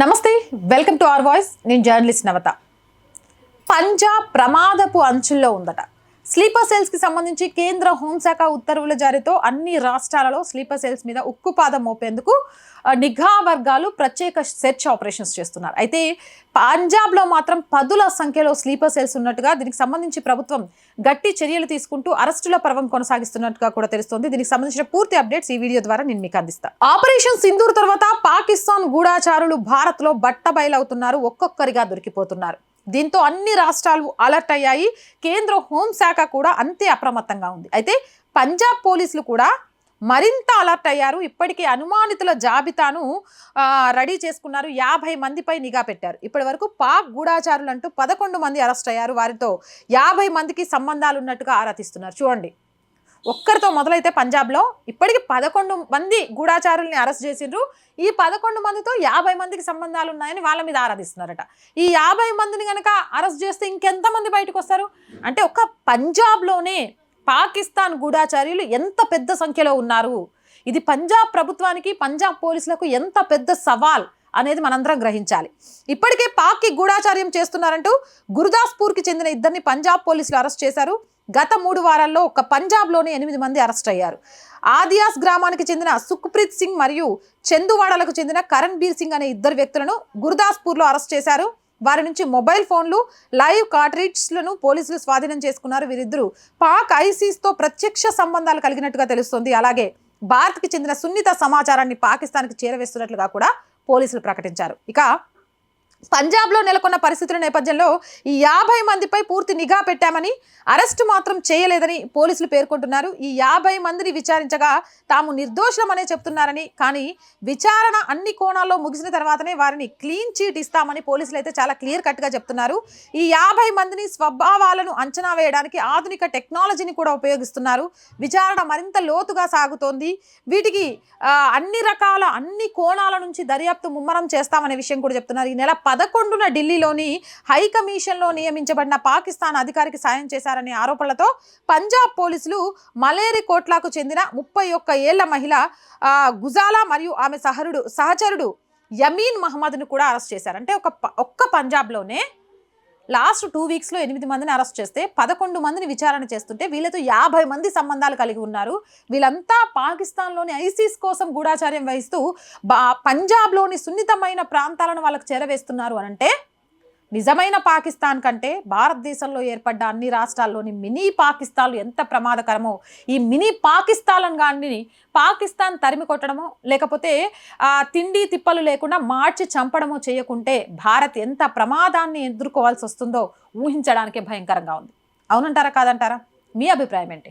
నమస్తే welcome to our voice. నేను journalist Navata. Punjab ప్రమాదపు అంచుల్లో ఉందట. స్లీపర్ సెల్స్కి సంబంధించి కేంద్ర హోంశాఖ ఉత్తర్వుల జారీతో అన్ని రాష్ట్రాలలో స్లీపర్ సెల్స్ మీద ఉక్కుపాదం మోపేందుకు నిఘా వర్గాలు ప్రత్యేక సెర్చ్ ఆపరేషన్స్ చేస్తున్నారు. అయితే పంజాబ్లో మాత్రం పదుల సంఖ్యలో స్లీపర్ సెల్స్ ఉన్నట్టుగా దీనికి సంబంధించి ప్రభుత్వం గట్టి చర్యలు తీసుకుంటూ అరెస్టుల పర్వం కొనసాగిస్తున్నట్టుగా కూడా తెలుస్తోంది. దీనికి సంబంధించిన పూర్తి అప్డేట్స్ ఈ వీడియో ద్వారా నేను మీకు అందిస్తాను ఆపరేషన్ సింధూర్ తర్వాత పాకిస్తాన్ గూఢాచారులు భారత్లో బట్టబయలవుతున్నారు ఒక్కొక్కరిగా దొరికిపోతున్నారు. దీంతో అన్ని రాష్ట్రాలు అలర్ట్ అయ్యాయి. కేంద్ర హోంశాఖ కూడా అంతే అప్రమత్తంగా ఉంది. అయితే పంజాబ్ పోలీసులు కూడా మరింత అలర్ట్ అయ్యారు. ఇప్పటికే అనుమానితుల జాబితాను రెడీ చేసుకున్నారు. యాభై మందిపై నిఘా పెట్టారు. ఇప్పటి వరకు పాక్ గూఢాచారులు అంటూ పదకొండు మంది అరెస్ట్ అయ్యారు. వారితో యాభై మందికి సంబంధాలు ఉన్నట్టుగా ఆరా తీస్తున్నారు. చూడండి. ఒక్కరితో మొదలైతే పంజాబ్లో ఇప్పటికి పదకొండు మంది గూఢాచారుల్ని అరెస్ట్ చేసిండ్రు. ఈ పదకొండు మందితో యాభై మందికి సంబంధాలు ఉన్నాయని వాళ్ళ మీద ఆరాధిస్తున్నారట ఈ యాభై మందిని కనుక అరెస్ట్ చేస్తే ఇంకెంతమంది బయటకు వస్తారు అంటే ఒక్క పంజాబ్లోనే పాకిస్తాన్ గూఢాచార్యులు ఎంత పెద్ద సంఖ్యలో ఉన్నారు? ఇది పంజాబ్ ప్రభుత్వానికి పంజాబ్ పోలీసులకు ఎంత పెద్ద సవాల్ అనేది మనందరం గ్రహించాలి. ఇప్పటికే పాక్కి గూఢాచార్యం చేస్తున్నారంటూ గురుదాస్పూర్కి చెందిన ఇద్దరిని పంజాబ్ పోలీసులు అరెస్ట్ చేశారు. గత మూడు వారాల్లో ఒక పంజాబ్లోనే ఎనిమిది మంది అరెస్ట్ అయ్యారు. ఆదియాస్ గ్రామానికి చెందిన సుఖ్ప్రీత్ సింగ్ మరియు చందువాడలకు చెందిన కరణ్ బీర్ సింగ్ అనే ఇద్దరు వ్యక్తులను గురుదాస్పూర్లో అరెస్ట్ చేశారు. వారి నుంచి మొబైల్ ఫోన్లు లైవ్ కార్ట్రిడ్జ్లను పోలీసులు స్వాధీనం చేసుకున్నారు. వీరిద్దరూ పాక్ ఐసీస్తో ప్రత్యక్ష సంబంధాలు కలిగినట్టుగా తెలుస్తోంది. అలాగే భారత్కి చెందిన సున్నిత సమాచారాన్ని పాకిస్తాన్కి చేరవేస్తున్నట్లుగా కూడా పోలీసులు ప్రకటించారు. ఇక పంజాబ్లో నెలకొన్న పరిస్థితుల నేపథ్యంలో ఈ యాభై మందిపై పూర్తి నిఘా పెట్టామని అరెస్ట్ మాత్రం చేయలేదని పోలీసులు పేర్కొంటున్నారు. ఈ యాభై మందిని విచారించగా తాము నిర్దోషులమనే చెప్తున్నారని కానీ విచారణ అన్ని కోణాల్లో ముగిసిన తర్వాతనే వారిని క్లీన్ చీట్ ఇస్తామని పోలీసులు అయితే చాలా క్లియర్ కట్గా చెప్తున్నారు. ఈ యాభై మందిని స్వభావాలను అంచనా వేయడానికి ఆధునిక టెక్నాలజీని కూడా ఉపయోగిస్తున్నారు. విచారణ మరింత లోతుగా సాగుతోంది. వీటికి అన్ని రకాల అన్ని కోణాల నుంచి దర్యాప్తు ముమ్మరం చేస్తామనే విషయం కూడా చెప్తున్నారు. ఈ నెల పదకొండున ఢిల్లీలోని హై కమిషన్లో నియమించబడిన పాకిస్తాన్ అధికారికి సాయం చేశారనే ఆరోపణలతో పంజాబ్ పోలీసులు మలేరి కోట్లాకు చెందిన ముప్పై ఒక్క ఏళ్ళ మహిళ గుజాలా మరియు ఆమె సహరుడు సహచరుడు యమీన్ మహమ్మద్ను కూడా అరెస్ట్ చేశారు. అంటే ఒక ప- ఒక్క పంజాబ్లోనే లాస్ట్ టూ వీక్స్లో ఎనిమిది మందిని అరెస్ట్ చేస్తే పదకొండు మందిని విచారణ చేస్తుంటే వీళ్ళతో యాభై మంది సంబంధాలు కలిగి ఉన్నారు. వీళ్ళంతా పాకిస్తాన్లోని ఐసీస్ కోసం గూఢాచార్యం వహిస్తూ బా పంజాబ్లోని సున్నితమైన ప్రాంతాలను వాళ్ళకు చేరవేస్తున్నారు అని అంటే నిజమైన పాకిస్తాన్ కంటే భారతదేశంలో ఏర్పడ్డ అన్ని రాష్ట్రాల్లోని మినీ పాకిస్తాన్లు ఎంత ప్రమాదకరమో ఈ మినీ పాకిస్తాన్ గాని పాకిస్తాన్ తరిమి కొట్టడమో లేకపోతే తిండి తిప్పలు లేకుండా మార్చి చంపడమో చేయకుంటే భారత్ ఎంత ప్రమాదాన్ని ఎదుర్కోవాల్సి వస్తుందో ఊహించడానికే భయంకరంగా ఉంది. అవునంటారా కాదంటారా? మీ అభిప్రాయం ఏంటి?